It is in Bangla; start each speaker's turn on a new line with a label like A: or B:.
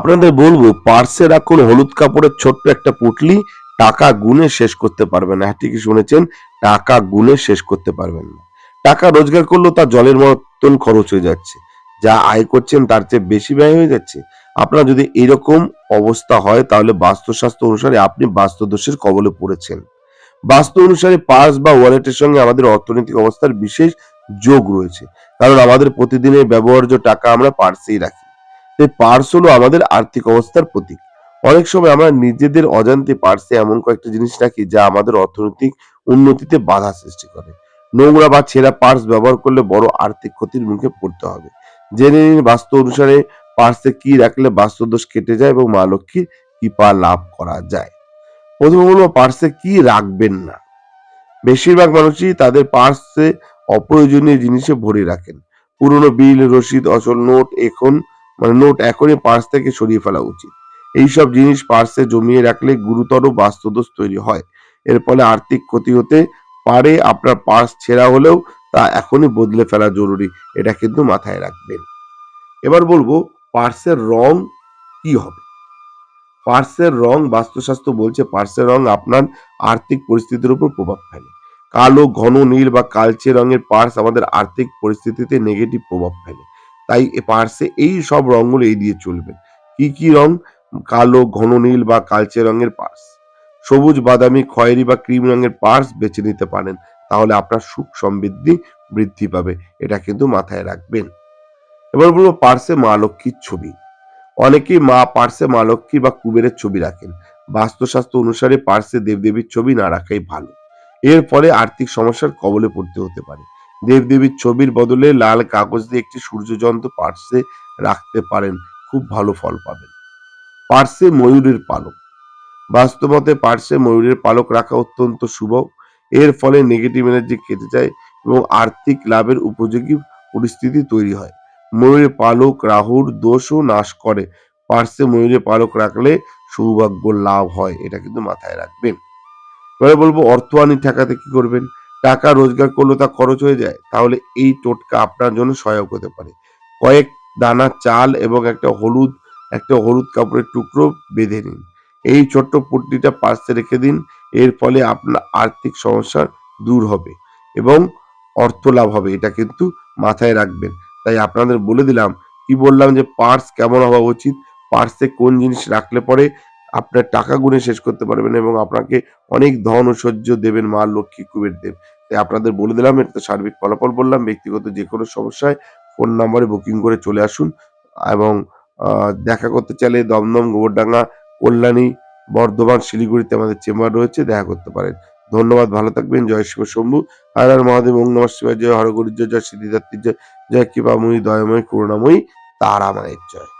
A: আপনাদের বলব পার্সে রাখুন হলুদ কাপড়ের ছোট্ট একটা পুটলি টাকা গুনে শেষ করতে পারবেন না। হ্যাঁ ঠিকই শুনেছেন, টাকা গুনে শেষ করতে পারবেন না। টাকা রোজগার করলেও তা জলের মতন খরচ হয়ে যাচ্ছে। যা আয় করছেন তার চেয়ে বেশি ব্যয় হয়ে যাচ্ছে। আপনার যদি এরকম অবস্থা হয়, তাহলে বাস্তুশাস্ত্র অনুসারে আপনি বাস্তুদোষের কবলে পড়েছেন। বাস্তু অনুসারে পার্স বা ওয়ালেটের সঙ্গে আমাদের অর্থনৈতিক অবস্থার বিশেষ যোগ রয়েছে। কারণ আমাদের প্রতিদিনের ব্যবহার্য টাকা আমরা পার্সেই রাখি। তাই পার্স হলো আমাদের আর্থিক অবস্থার প্রতীক। অনেক সময় আমরা নিজেদের অজান্তে পার্সে এমন কয়েকটা জিনিস রাখি যা আমাদের অর্থনৈতিক উন্নতিতে বাধা সৃষ্টি করে। নোংরা বা ছেঁড়া পার্স ব্যবহার করলে বড় আর্থিক ক্ষতির মুখে পড়তে হবে। জেনে নিন বাস্তু অনুসারে পার্সে কি রাখলে বাস্তুদোষ কেটে যায় এবং মা লক্ষ্মীর কৃপা লাভ করা যায়। প্রথমে বলব পার্সে কি রাখবেন না। বেশিরভাগ মানুষই তাদের পার্সে অপ্রয়োজনীয় জিনিসে ভরে রাখেন। পুরনো বিল, রসিদ, অচল নোট, এখন মানে নোট এখনই পার্স থেকে সরিয়ে ফেলা উচিত। এইসব জিনিস পার্সে জমিয়ে রাখলে গুরুতর বাস্তুদোষ তৈরি হয়। এর ফলে আর্থিক ক্ষতি হতে পারে, আপনার পার্স ছেঁড়া হলেও তা এখনই বদলে ফেলা জরুরি, এটা কিন্তু মাথায় রাখবেন। এবার বলব, পার্সের রং কি হবে? পার্সের রং, বাস্তুশাস্ত্র বলছে পার্সের রং আপনার আর্থিক পরিস্থিতির উপর প্রভাব ফেলে। কালো, ঘন, নীল বা কালচে রঙের পার্স আমাদের আর্থিক পরিস্থিতিতে নেগেটিভ প্রভাব ফেলে। তাই পার্সে এই সব রঙগুলো এড়িয়ে চলবেন কি কি রং? কালো, ঘন নীল বা কালচে রঙের পার্স। সবুজ, বাদামি, খয়েরি বা ক্রিম রঙের পার্স বেছে নিতে পারেন, তাহলে আপনার সুখ সমৃদ্ধি বৃদ্ধি পাবে, এটা কিন্তু মাথায় রাখবেন। এবার বলব পার্সে মা লক্ষ্মীর ছবি। অনেকেই মা পার্সে মা লক্ষ্মী বা কুবেরের ছবি রাখেন। বাস্তুশাস্ত্র অনুসারে পার্সে দেবদেবীর ছবি না রাখাই ভালো। এর ফলে আর্থিক সমস্যার কবলে পড়তে হতে পারে। দেবদেবীর ছবির বদলে লাল কাগজ দিয়ে একটি সূর্যযন্ত্র পার্সে রাখতে পারেন, খুব ভালো ফল পাবেন। পার্সে ময়ূরের পালক। বাস্তবতে পার্সে ময়ূরের পালক রাখা অত্যন্ত শুভ। এর ফলে নেগেটিভ এনার্জি কেটে যায় এবং আর্থিক লাভের উপযোগী পরিস্থিতি তৈরি হয়। ময়ূরের পালক রাহুর দোষও নাশ করে। পার্সে ময়ূরের পালক রাখলে সৌভাগ্য লাভ হয়, এটা কিন্তু মাথায় রাখবেন। এবারে বলব অর্থ আনি ঠেকাতে কি করবেন? টাকা রোজগার করলে তা খরচ হয়ে যায়, তাহলে এই টোটকা আপনার জন্য সহায়ক হতে পারে। কয়েক দানা চাল এবং একটা হলুদ একটা হলুদ কাপড়ের টুকরো বেঁধে নিন। এই ছোট্ট পুটলিটা পার্সে রেখে দিন, এর ফলে আপনার আর্থিক সমস্যা দূর হবে এবং অর্থ লাভ হবে, এটা কিন্তু মাথায় রাখবেন। তাই আপনাদের বলে দিলাম, কি বললাম যে পার্স কেমন হওয়া উচিত, পার্সে কোন জিনিস রাখলে পরে আপনার টাকা গুনে শেষ করতে পারবেন এবং আপনাকে অনেক ধন ঐশ্বর্য দেবেন মা লক্ষ্মী কুবের দেব তাই আপনাদের বলে দিলাম, এটা সার্বিক ফলাফল বললাম, ব্যক্তিগত যে কোনো সমস্যায় ফোন নাম্বারে বুকিং করে চলে আসুন এবং দেখা করতে চাইলে দমদম, গোবরডাঙ্গা, কল্যাণী, বর্ধমান, শিলিগুড়িতে আমাদের চেম্বার রয়েছে, দেখা করতে পারেন। ধন্যবাদ, ভালো থাকবেন, জয় শিব শম্ভু। আর আর মহাদেব, ওং নমঃ শিবায়, জয় হরগরির জয় জয় জয় জয় কৃপাময়ী দয়াময়ী, করুণাময়ী তারা মায়ের জয়।